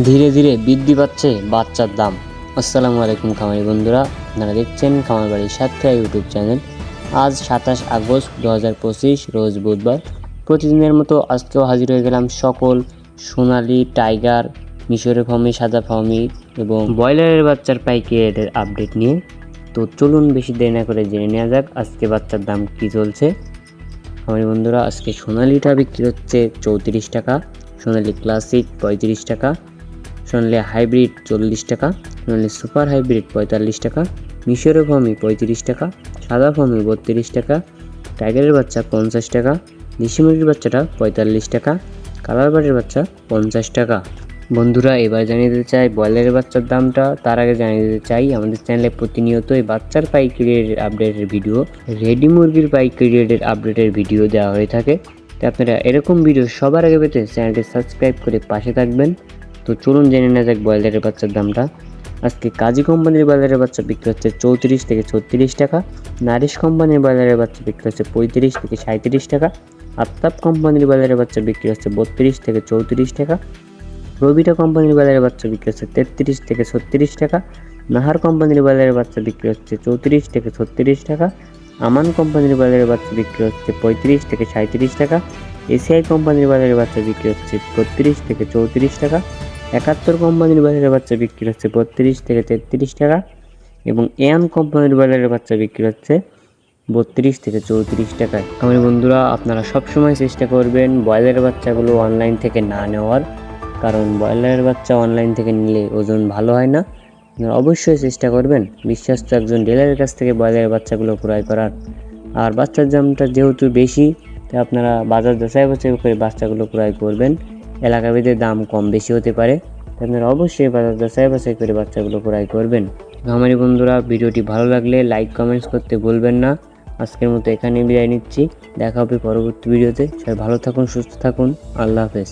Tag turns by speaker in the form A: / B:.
A: ধীরে ধীরে বৃদ্ধি পাচ্ছে বাচ্চার দাম। আসসালামু আলাইকুম খামারি বন্ধুরা, আপনারা দেখছেন খামার বাড়ির সাথে ইউটিউব চ্যানেল। আজ সাতাশ আগস্ট দু হাজার পঁচিশ, রোজ বুধবার। প্রতিদিনের মতো আজকেও হাজির হয়ে গেলাম সকল সোনালি, টাইগার, মিশরের ফার্মি সাদা ফার্মি এবং ব্রয়লারের বাচ্চার পাইকারি রেটের আপডেট নিয়ে। তো চলুন বেশি দেরি না করে জেনে নেওয়া যাক আজকে বাচ্চার দাম কী চলছে। আমার বন্ধুরা, আজকে সোনালিটা বিক্রি হচ্ছে চৌত্রিশ টাকা, সোনালি ক্লাসিক পঁয়ত্রিশ টাকা সোনালি হাইব্রিড চল্লিশ টাকা সোনালি সুপার হাইব্রিড পঁয়তাল্লিশ টাকা, মিশরের ফমি পঁয়ত্রিশ টাকা, সাদা ফমি বত্রিশ টাকা, টাইগারের বাচ্চা পঞ্চাশ টাকা দেশিমুরগির বাচ্চাটা পঁয়তাল্লিশ টাকা, কালার বাটের বাচ্চা পঞ্চাশ টাকা। বন্ধুরা, এবার জানিয়ে দিতে চাই, ব্রয়লারের বাচ্চার দামটা, তার আগে জানিয়ে দিতে চাই, আমাদের চ্যানেলে প্রতিনিয়ত এই বাচ্চার পাইকারি রেটের আপডেটের ভিডিও রেডি মুরগির পাইকারি রেটের আপডেটের ভিডিও দেওয়া হয়ে থাকে। তো আপনারা এরকম ভিডিও সবার আগে পেতে চ্যানেলটি সাবস্ক্রাইব করে পাশে থাকবেন। তো চলুন জেনে নেওয়া যাক ব্রয়লারের বাচ্চার দামটা। আজকে কাজী কোম্পানির ব্রয়লারের বাচ্চা বিক্রি হচ্ছে চৌত্রিশ থেকে ছত্রিশ টাকা, নারিশ কোম্পানির ব্রয়লারের বাচ্চা বিক্রি হচ্ছে পঁয়ত্রিশ থেকে সাঁত্রিশ টাকা, আফতাব কোম্পানির ব্রয়লারের বাচ্চা বিক্রি হচ্ছে বত্রিশ থেকে চৌত্রিশ টাকা, রবিটা কোম্পানির বাজারের বাচ্চা বিক্রি হচ্ছে তেত্রিশ থেকে ছত্রিশ টাকা, নাহার কোম্পানির বাজারের বাচ্চা বিক্রি হচ্ছে চৌত্রিশ থেকে ছত্রিশ টাকা, আমান কোম্পানির বাজারের বাচ্চা বিক্রি হচ্ছে পঁয়ত্রিশ থেকে সাঁত্রিশ টাকা, এসিআই কোম্পানির বাজারের বাচ্চা বিক্রি হচ্ছে বত্রিশ থেকে চৌত্রিশ টাকা একাত্তর কোম্পানির বাজারের বাচ্চা বিক্রি হচ্ছে বত্রিশ থেকে তেত্রিশ টাকা এবং এয়ান কোম্পানির বাজারের বাচ্চা বিক্রি হচ্ছে বত্রিশ থেকে চৌত্রিশ টাকায় আমার বন্ধুরা, আপনারা সবসময় চেষ্টা করবেন ব্রয়লারের বাচ্চাগুলো অনলাইন থেকে না নেওয়ার, কারণ ব্রয়লারের বাচ্চা অনলাইন থেকে নিলে ওজন ভালো হয় না। আপনারা অবশ্যই চেষ্টা করবেন বিশ্বস্ত একজন ডিলারের কাছ থেকে ব্রয়লারের বাচ্চাগুলো ক্রয় করার। আর বাচ্চার দামটা যেহেতু বেশি, তাই আপনারা বাজার যাচাই বাছাই করে বাচ্চাগুলো ক্রয় করবেন। এলাকাভেদে দাম কম বেশি হতে পারে আপনারা অবশ্যই বাজার যাচাই বাছাই করে বাচ্চাগুলো ক্রয় করবেন। আমারই বন্ধুরা, ভিডিওটি ভালো লাগলে লাইক, কমেন্টস করতে ভুলবেন না। আজকের মতো এখানে বিদায় নিচ্ছি। দেখা হবে পরবর্তী ভিডিওতে। সবাই ভালো থাকুন, সুস্থ থাকুন। আল্লাহ হাফেজ।